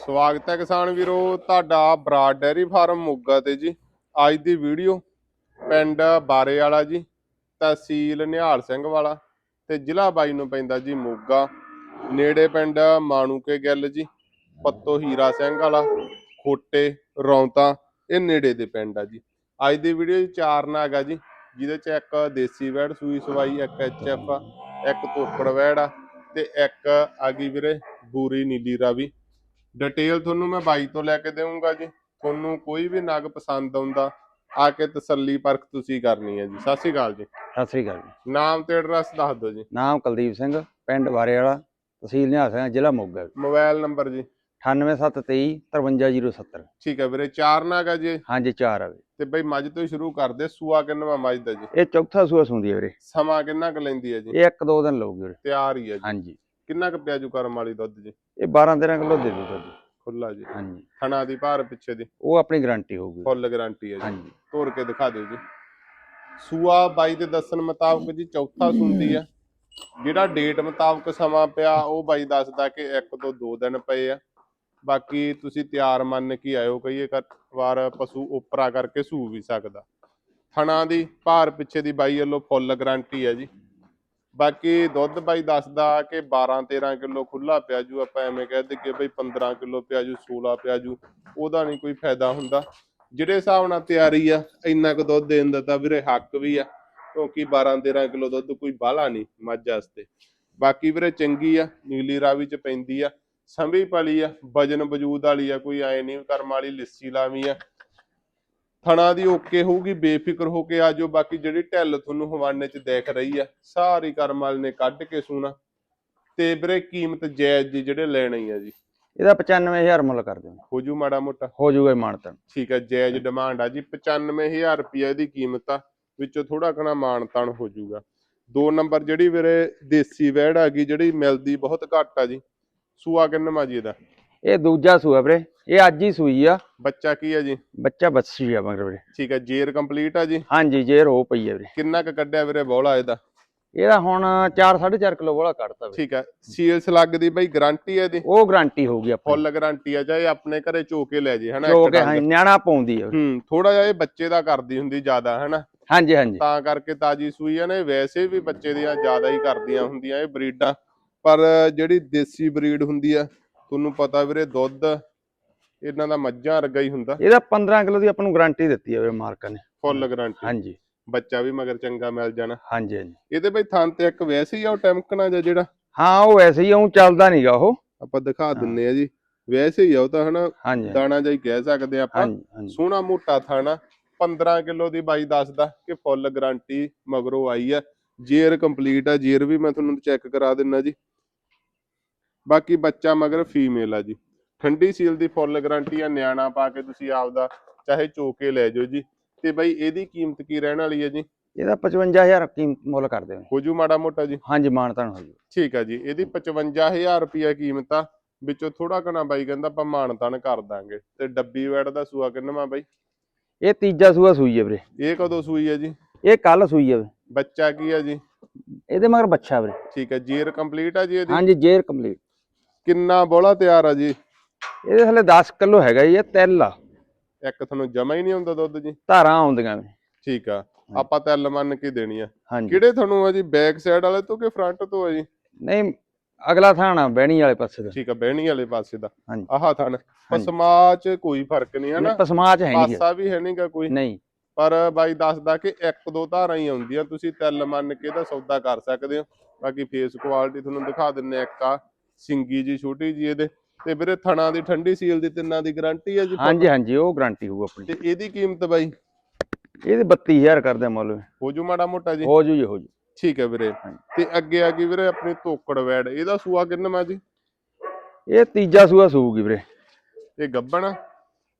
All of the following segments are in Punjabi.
ਸਵਾਗਤ ਹੈ ਕਿਸਾਨ ਵੀਰੋ, ਤੁਹਾਡਾ ਬਰਾਡ ਡੈਰੀ ਫਾਰਮ ਮੋਗਾ ਤੇ ਜੀ। ਅੱਜ ਦੀ ਵੀਡੀਓ ਪਿੰਡ ਬਾਰੇ ਵਾਲਾ ਜੀ, ਤਹਿਸੀਲ ਨਿਹਾਲ ਸਿੰਘ ਵਾਲਾ ਤੇ ਜ਼ਿਲ੍ਹਾ ਬਾਈ ਨੂੰ ਪੈਂਦਾ ਜੀ ਮੋਗਾ। ਨੇੜੇ ਪਿੰਡ ਮਾਣੂਕੇ ਗਿੱਲ ਜੀ, ਪੱਤੋ ਹੀਰਾ ਸਿੰਘ ਵਾਲਾ, ਖੋਟੇ, ਰੌਂਤਾ, ਇਹ ਨੇੜੇ ਦੇ ਪਿੰਡ ਆ ਜੀ। ਅੱਜ ਦੀ ਵੀਡੀਓ ਚਾਰ ਨਾਗ ਆ ਜੀ, ਜਿਹਦੇ ਚ ਇੱਕ ਦੇਸੀ ਵੈੜ, ਸੂਈ ਸਵਾਈ, ਇੱਕ ਐਚਐਫ ਇੱਕ ਤੋਕੜ ਵੈੜ ਆ ਤੇ ਇੱਕ ਆ ਗਈ ਵੀਰੇ, ਬੂਰੀ ਨੀਲੀ ਰਾਵੀ। ਡਿਟੇਲ ਤੁਹਾਨੂੰ ਮੈਂ ਬਾਈ ਤੋਂ ਲੈ ਕੇ ਦੇਵਾਂਗਾ ਜੀ। ਤੁਹਾਨੂੰ ਕੋਈ ਵੀ ਨਗ ਪਸੰਦ ਆਉਂਦਾ ਆ ਕੇ ਤਸੱਲੀ ਪਰਖ ਤੁਸੀਂ ਕਰਨੀ ਹੈ ਜੀ। ਸਤਿ ਸ਼੍ਰੀ ਅਕਾਲ ਜੀ। ਸਤਿ ਸ੍ਰੀ ਅਕਾਲ ਜੀ। ਨਾਮ ਤੇ ਐਡਰੈਸ ਦੱਸ ਦਿਓ ਜੀ। ਨਾਮ ਕੁਲਦੀਪ ਸਿੰਘ ਪਿੰਡ ਬਾਰੇ ਵਾਲਾ ਤਹਿਸੀਲ ਨਿਹਾਲ ਸਿੰਘ ਜ਼ਿਲ੍ਹਾ ਮੋਗਾ। ਮੋਬਾਈਲ ਨੰਬਰ ਜੀ। 98723 53070 ਠੀਕ ਹੈ ਵੀਰੇ ਚਾਰ ਨਗ ਆ ਜੀ। ਹਾਂਜੀ ਚਾਰ ਆਵੇ ਤੇ ਬਈ ਮੱਝ ਤੋਂ ਹੀ ਸ਼ੁਰੂ ਕਰਦੇ ਸੂਆ ਕਿੰਨਵਾ ਮੱਝ ਦਾ ਜੀ? ਇਹ ਚੌਥਾ ਸੂਆ ਸੁੰਦੀ ਹੈ ਵੀਰੇ। ਸਮਾਂ ਕਿੰਨਾ ਕੁ ਲੈਂਦੀ ਹੈ ਜੀ? ਇਹ ਇੱਕ ਦੋ ਦਿਨ ਲਊਗੀ ਵੀਰੇ। ਤਿਆਰ ਹੀ ਹੈ ਜੀ। ਹਾਂਜੀ। ਕਿੰਨਾ ਕੁ ਪਿਆਜੂ ਕਰਮ ਵਾਲੀ ਦੁੱਧ ਜੀ? ਇਹ 12 13 ਕਿਲੋ ਦੇ ਦੂ ਤੁਹਾਡੀ ਖੁੱਲਾ ਜੀ। ਹਾਂਜੀ। ਥਣਾ ਦੀ ਭਾਰ ਪਿੱਛੇ ਦੀ? ਉਹ ਆਪਣੀ ਗਾਰੰਟੀ ਹੋਊਗੀ। ਫੁੱਲ ਗਾਰੰਟੀ ਹੈ ਜੀ। ਹਾਂਜੀ। ਤੋੜ ਕੇ ਦਿਖਾ ਦਿਓ ਜੀ। ਸੂਆ ਬਾਈ ਦੇ ਦੱਸਣ ਮੁਤਾਬਕ ਜੀ ਚੌਥਾ ਸੁੰਦੀ ਆ ਜਿਹੜਾ ਡੇਟ ਮੁਤਾਬਕ ਸਮਾਂ ਪਿਆ ਉਹ ਬਾਈ ਦੱਸਦਾ ਕਿ ਇੱਕ ਤੋਂ ਦੋ ਦਿਨ ਪਏ ਆ। ਬਾਕੀ ਤੁਸੀਂ ਤਿਆਰ ਮੰਨ ਕੇ ਆਇਓ ਕਈ ਵਾਰ ਪਸ਼ੂ ਉਪਰਾ ਕਰਕੇ ਸੂ ਵੀ ਸਕਦਾ। ਥਣਾ ਦੀ ਭਾਰ ਪਿੱਛੇ ਦੀ ਬਾਈ ਵੱਲੋਂ ਫੁੱਲ ਗਾਰੰਟੀ ਹੈ ਜੀ। ਬਾਕੀ ਦੁੱਧ ਬਾਈ ਦੱਸਦਾ ਕਿ 12 13 ਕਿਲੋ ਖੁੱਲਾ ਪਿਆ ਜੂ ਆਪਾਂ ਐਵੇਂ ਕਹਿ ਦਈਏ ਬਈ 15 ਕਿਲੋ ਪਿਆ ਜੂ 16 ਪਿਆ ਜੂ ਉਹਦਾ ਨਹੀਂ ਕੋਈ ਫਾਇਦਾ ਹੁੰਦਾ। ਜਿਹੜੇ ਹਿਸਾਬ ਨਾਲ ਤਿਆਰੀ ਆ, ਇੰਨਾ ਕੁ ਦੁੱਧ ਦੇਣ ਦਾ ਤਾਂ ਵੀਰੇ ਹੱਕ ਵੀ ਆ, ਕਿਉਂਕਿ 12 13 ਕਿਲੋ ਦੁੱਧ ਕੋਈ ਬਾਹਲਾ ਨਹੀਂ ਮੱਝ ਵਾਸਤੇ। ਬਾਕੀ ਵੀਰੇ ਚੰਗੀ ਆ, ਨੀਲੀ ਰਾਵੀ ਚ ਪੈਂਦੀ ਆ, ਸੰਭੀ ਪਲੀ ਆ, ਵਜਨ ਵਜੂਦ ਵਾਲੀ ਆ, ਕੋਈ ਐ ਨਹੀਂ ਕਰਮ ਵਾਲੀ, ਲਿੱਸੀ ਲਾਵੀ ਆ ਥਣਾ ਦੀ ਓਕੇ ਹੋਊਗੀ ਬੇਫਿਕਰ ਹੋ ਕੇ ਆਜੋ ਬਾਕੀ ਜਿਹੜੀ ਢਿੱਲ ਤੁਹਾਨੂੰ ਹਵਾਨੇ ਚ ਦੇਖ ਰਹੀ ਆ ਸਾਰੀ ਕਰਮ ਵਾਲੀ ਨੇ ਕੱਢ ਕੇ ਸੂਣਾ। ਤੇ ਵੀਰੇ ਕੀਮਤ ਜਾਇਜ਼ ਜੀ ਜਿਹੜੇ ਲੈਣੇ ਆ ਜੀ। ਇਹਦਾ 95000 ਮੁੱਲ ਕਰ ਦਿਓ। ਹੋ ਜੂ ਮਾੜਾ ਮੋਟਾ? ਹੋ ਜਾਊਗਾ ਮਾਨਤਨ ਠੀਕ ਹੈ ਜਾਇਜ਼ ਡਿਮਾਂਡ ਆ ਜੀ 95000 ਰੁਪਏ ਦੀ ਕੀਮਤ ਆ ਵਿੱਚੋਂ ਥੋੜਾ ਘਣਾ ਮਾਣ ਤਾਣ ਹੋ ਜਾਊਗਾ ਦੋ ਨੰਬਰ ਜਿਹੜੀ ਵੀਰੇ ਦੇਸੀ ਵੈੜ ਆ ਗਈ ਜਿਹੜੀ ਮਿਲਦੀ ਬਹੁਤ ਘੱਟ ਆ ਜੀ ਸੂਆ ਕਿੰਨਵਾਂ ਜੀ ਇਹਦਾ? ਇਹ ਦੂਜਾ ਸੂਆ ਵੀਰੇ ਇਹ ਅੱਜ ਹੀ ਸੂਈ ਆ। ਬੱਚਾ ਕੀ ਆ ਜੀ? ਬੱਚਾ ਬੱਸੀ ਆ ਮਗਰ ਵੀਰੇ। ਠੀਕ ਹੈ ਜੇਰ ਕੰਪਲੀਟ ਆ ਜੀ? ਹਾਂਜੀ ਜੇਰ ਹੋ ਪਈ ਆ ਵੀਰੇ। ਕਿੰਨਾ ਕੁ ਕੱਢਿਆ ਵੀਰੇ ਬੋਲਾ ਇਹਦਾ? ਇਹਦਾ ਹੁਣ 4 4.5 ਕਿਲੋ ਬੋਲਾ ਕੱਢਤਾ ਵੀਰੇ। ਠੀਕ ਹੈ ਸੀਲ ਸਲੱਗ ਦੀ ਬਈ ਗਾਰੰਟੀ ਹੈ ਇਹਦੀ? ਉਹ ਗਾਰੰਟੀ ਹੋਊਗੀ ਆਪਾਂ ਫੁੱਲ ਗਾਰੰਟੀ ਆ ਚਾਹੇ ਆਪਣੇ ਘਰੇ ਚੋ ਕੇ ਲੈ ਜੇ ਹਨਾ ਜੋ ਇੱਕ ਕਿ ਡੰਗ। ਹਾਂ ਨਿਆਣਾ ਪਾਉਂਦੀ ਆ। ਹੂੰ ਥੋੜਾ ਜਿਹਾ ਇਹ ਬੱਚੇ ਦਾ ਕਰਦੀ ਹੁੰਦੀ ਜ਼ਿਆਦਾ ਹਨਾ? ਹਾਂਜੀ ਹਾਂਜੀ। ਤਾਂ ਕਰਕੇ ਤਾਜੀ ਸੂਈ ਆ ਨੇ ਵੈਸੇ ਵੀ ਬੱਚੇ ਦੀਆਂ ਜ਼ਿਆਦਾ ਹੀ ਕਰਦੀਆਂ ਹੁੰਦੀਆਂ ਇਹ ਬਰੀਡਾਂ। ਪਰ ਜਿਹੜੀ ਦੇਸੀ ਬਰੀਡ ਹੁੰਦੀ ਆ ਤੁਹਾਨੂੰ ਪਤਾ ਵੀਰੇ ਦੁੱਧ ਇਹਨਾਂ ਦਾ ਮੱਝਾਂ ਵਰਗਾ ਹੀ ਹੁੰਦਾ। ਇਹਦਾ 15 ਕਿਲੋ ਦੀ ਆਪਾਂ ਨੂੰ ਗਾਰੰਟੀ ਦਿੱਤੀ ਹੈ ਵੀਰੇ ਮਾਰਕਾ ਨੇ। ਫੁੱਲ ਗਾਰੰਟੀ ਹਾਂਜੀ। ਬੱਚਾ ਵੀ ਮਗਰ ਚੰਗਾ ਮਿਲ ਜਾਣਾ। ਹਾਂਜੀ ਹਾਂਜੀ। ਇਹਦੇ ਬਈ ਥਣ ਤੇ ਇੱਕ ਵੈਸੇ ਹੀ ਆ ਉਹ ਟੈਮਕਣਾ ਜਿਹਾ ਜਿਹੜਾ? ਹਾਂ ਉਹ ਵੈਸੇ ਹੀ ਉਹ ਚੱਲਦਾ ਨਹੀਂਗਾ ਉਹ। ਆਪਾਂ ਦਿਖਾ ਦਿੰਨੇ ਆ ਜੀ। ਵੈਸੇ ਹੀ ਆ ਉਹ ਤਾਂ ਹਨਾ ਦਾਣਾ ਜਿਹਾ ਹੀ ਕਹਿ ਸਕਦੇ ਆਪਾਂ। ਸੋਹਣਾ ਮੋਟਾ ਥਾਣਾ 15 ਕਿਲੋ ਦੀ ਬਾਈ ਦੱਸਦਾ ਕਿ ਫੁੱਲ ਗਾਰੰਟੀ ਮਗਰੋਂ ਆਈ ਆ। ਜੇਰ ਕੰਪਲੀਟ ਆ ਜੇਰ ਵੀ ਮੈਂ ਤੁਹਾਨੂੰ ਚੈੱਕ ਕਰਾ ਦਿੰਨਾ ਜੀ। ਬਾਕੀ ਬੱਚਾ ਮਗਰ ਫੀਮੇਲ ਆ ਜੀ। ਠੰਡੀ ਸੀਲ ਦੀ ਫੁੱਲ ਗਾਰੰਟੀ ਆ ਨਿਆਣਾ ਪਾ ਕੇ ਤੁਸੀਂ ਆਪਦਾ ਚਾਹੇ ਚੋਕੇ ਲੈ ਜਾਓ ਜੀ। ਤੇ ਬਾਈ ਇਹਦੀ ਕੀਮਤ ਕੀ ਰਹਿਣ ਵਾਲੀ ਹੈ ਜੀ? ਇਹਦਾ 55000 ਕੀਮਤ ਮੁੱਲ ਕਰ ਦੇਵਾਂਗੇ ਹੋਜੂ ਮਾੜਾ ਮੋਟਾ ਜੀ। ਹਾਂਜੀ ਮਾਨਤਾਨ ਹੋ ਜੂ। ਠੀਕ ਆ ਜੀ ਇਹਦੀ 55000 ਰੁਪਿਆ ਕੀਮਤ ਆ। ਵਿੱਚੋਂ ਥੋੜਾ ਘਣਾ ਬਾਈ ਕਹਿੰਦਾ ਆਪਾਂ ਮਾਨਤਾਨ ਕਰ ਦਾਂਗੇ। ਤੇ ਡੱਬੀ ਵੈੜ ਦਾ ਸੂਆ ਕਿੰਨਵਾਂ ਬਾਈ? ਇਹ ਤੀਜਾ ਸੂਆ ਸੂਈ ਹੈ ਵੀਰੇ। ਇਹ ਕਦੋਂ ਸੂਈ ਹੈ ਜੀ? ਇਹ ਕੱਲ ਸੂਈ ਹੈ। ਬੱਚਾ ਕੀ ਆ ਜੀ? ਇਹਦੇ ਮਗਰ ਬੱਚਾ ਵੀਰੇ। ਠੀਕ ਹੈ ਜੀਰ ਕੰਪਲੀਟ ਆ ਜੀ ਇਹਦੀ? ਹਾਂਜੀ ਜੇਰ ਕੰਪਲੀਟ। ਕਿੰਨਾ ਬੋਲਾ ਤਿਆਰ ਆ ਜੀ? ਇਹਦੇ ਥੱਲੇ 10 ਕਿਲੋ ਹੈਗਾ ਜੀ ਇਹ ਤਿਲ ਆ। ਇੱਕ ਤੁਹਾਨੂੰ ਜਮਾ ਹੀ ਨਹੀਂ ਹੁੰਦਾ ਦੁੱਧ ਜੀ। ਧਾਰਾਂ ਆਉਂਦੀਆਂ ਵੀਰੇ ਠੀਕ ਆ। ਆਪਾਂ ਤਿਲ ਮੰਨ ਕੇ ਦੇਣੀ ਆ। ਹਾਂਜੀ। ਕਿਹੜੇ ਤੁਹਾਨੂੰ ਆ ਜੀ ਬੈਕ ਸਾਈਡ ਵਾਲੇ ਤੋਂ ਕਿ ਫਰੰਟ ਤੋਂ ਆ ਜੀ? ਨਹੀਂ ਅਗਲਾ ਥਾਣਾ ਬਹਿਣੀ ਵਾਲੇ ਪਾਸੇ ਦਾ। ਠੀਕ ਆ ਬਹਿਣੀ ਵਾਲੇ ਪਾਸੇ ਦਾ। ਆਹ ਥਣ ਪਸਮਾ ਚ ਕੋਈ ਫ਼ਰਕ ਨਹੀਂ ਹੈ ਨਾ। ਪਸਮਾ ਚ ਹੈ ਨਹੀਂ ਪਾਸਾ ਵੀ ਹੈ ਨਹੀਂਗਾ ਕੋਈ। ਨਹੀਂ। ਪਰ ਬਾਈ ਦੱਸਦਾ ਕਿ ਇੱਕ ਦੋ ਧਾਰਾਂ ਹੀ ਆਉਂਦੀਆਂ। ਤੁਸੀਂ ਤਿਲ ਮੰਨ ਕੇ ਇਹਦਾ ਸੌਦਾ ਕਰ ਸਕਦੇ ਹੋ। ਬਾਕੀ ਫੇਸ ਕੁਆਲਿਟੀ ਤੁਹਾਨੂੰ ਦਿਖਾ ਦਿੰਨੇ ਇੱਕ ਆ। ਸਿੰਗੀ ਜੀ ਛੋਟੀ ਜੀ ਇਹਦੇ ਤੇ ਵੀਰੇ ਥਣਾ ਦੀ ਠੰਡੀ ਸੀਲ ਦੀ ਤਿੰਨਾਂ ਦੀ ਗਾਰੰਟੀ ਹੈ ਜੀ ਹਾਂਜੀ ਹਾਂਜੀ ਉਹ ਗਾਰੰਟੀ ਹੋਊ ਆਪਣੀ। ਤੇ ਇਹਦੀ ਕੀਮਤ ਬਾਈ? ਇਹਦੇ 32000 ਕਰਦੇ ਮੁੱਲ। ਹੋ ਜੂ ਮਾੜਾ ਮੋਟਾ ਜੀ? ਹੋ ਜੂ ਜੀ ਹੋ ਜੂ ਠੀਕ ਹੈ ਵੀਰੇ। ਤੇ ਅੱਗੇ ਆ ਗਈ ਵੀਰੇ ਆਪਣੀ ਧੋਕੜ ਵੈੜ। ਇਹਦਾ ਸੂਆ ਕਿੰਨਾ ਜੀ? ਇਹ ਤੀਜਾ ਸੂਆ ਸੂਗੀ ਵੀਰੇ। ਇਹ ਗੱਬਣ?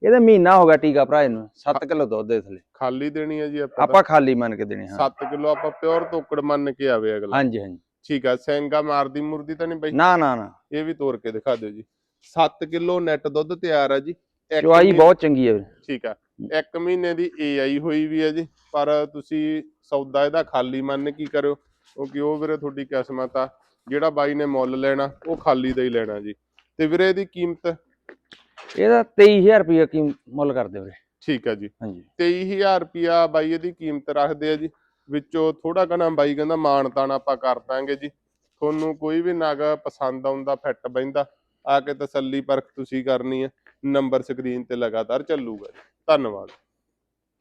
ਇਹਦੇ ਮਹੀਨਾ ਹੋ ਗਿਆ ਟੀਕਾ ਭਰਾ ਇਹਨੂੰ। 7 ਕਿਲੋ ਦੁੱਧ ਦੇ ਥੱਲੇ ਖਾਲੀ ਦੇਣੀ ਹੈ ਜੀ ਆਪਾਂ ਆਪਾਂ ਖਾਲੀ ਮੰਨ ਕੇ ਦੇਣੇ ਹਾਂ। 7 ਕਿਲੋ ਆਪਾਂ ਪਿਓਰ ਧੋਕੜ ਮੰਨ ਕੇ ਆਵੇ ਅਗਲਾ। ਹਾਂਜੀ ਹਾਂਜੀ। ਠੀਕ ਆ ਸੈਂਗਾ ਮਾਰਦੀ ਮੁਰਦੀ ਤਾਂ ਨਹੀਂ ਬਈ? ਨਾ ਨਾ ਨਾ। ਇਹ ਵੀ ਤੋੜ ਕੇ ਦਿਖਾ ਦਿਓ ਜੀ। 7 ਕਿਲੋ ਨੈਟ ਦੁੱਧ ਤਿਆਰ ਆ ਜੀ। ਮਹੀਨੇ- ਬਹੁਤ ਚੰਗੀ ਹੈ ਠੀਕ ਆ। ਇੱਕ ਮਹੀਨੇ ਦੀ ਏਆਈ ਹੋਈ ਵੀ ਹੈ ਜੀ ਪਰ ਤੁਸੀਂ ਸੌਦਾ ਇਹਦਾ ਖਾਲੀ ਮੰਨ ਕੀ ਕਰਿਓ? ਕਿਉਂਕਿ ਉਹ ਵੀਰੇ ਤੁਹਾਡੀ ਕਿਸਮਤ ਆ। ਜਿਹੜਾ ਬਾਈ ਨੇ ਮੁੱਲ ਲੈਣਾ ਉਹ ਖਾਲੀ ਦਾ ਹੀ ਲੈਣਾ ਜੀ। ਤੇ ਵੀਰੇ ਇਹਦੀ ਕੀਮਤ? ਇਹਦਾ 23000 ਰੁਪਏ ਕੀ ਮੁੱਲ ਕਰਦੇ ਵੀਰੇ। ਠੀਕ ਹੈ ਜੀ। ਹਾਂਜੀ। 23000 ਰੁਪਿਆ ਬਾਈ ਇਹਦੀ ਕੀਮਤ ਰੱਖਦੇ ਆ ਜੀ। ਵਿੱਚੋਂ ਥੋੜਾ ਘਣਾ ਬਾਈ ਕਹਿੰਦਾ ਮਾਣ ਤਾਣ ਆਪਾਂ ਕਰ ਦਾਂਗੇ ਜੀ। ਤੁਹਾਨੂੰ ਕੋਈ ਵੀ ਨਗ ਪਸੰਦ ਆਉਂਦਾ, ਫਿੱਟ ਬੈਂਦਾ ਆ ਕੇ ਤਸੱਲੀ ਪਰਖ ਤੁਸੀਂ ਕਰਨੀ ਹੈ ਨੰਬਰ ਸਕਰੀਨ ਤੇ ਲਗਾਤਾਰ ਚੱਲੂਗਾ ਜੀ। ਧੰਨਵਾਦ।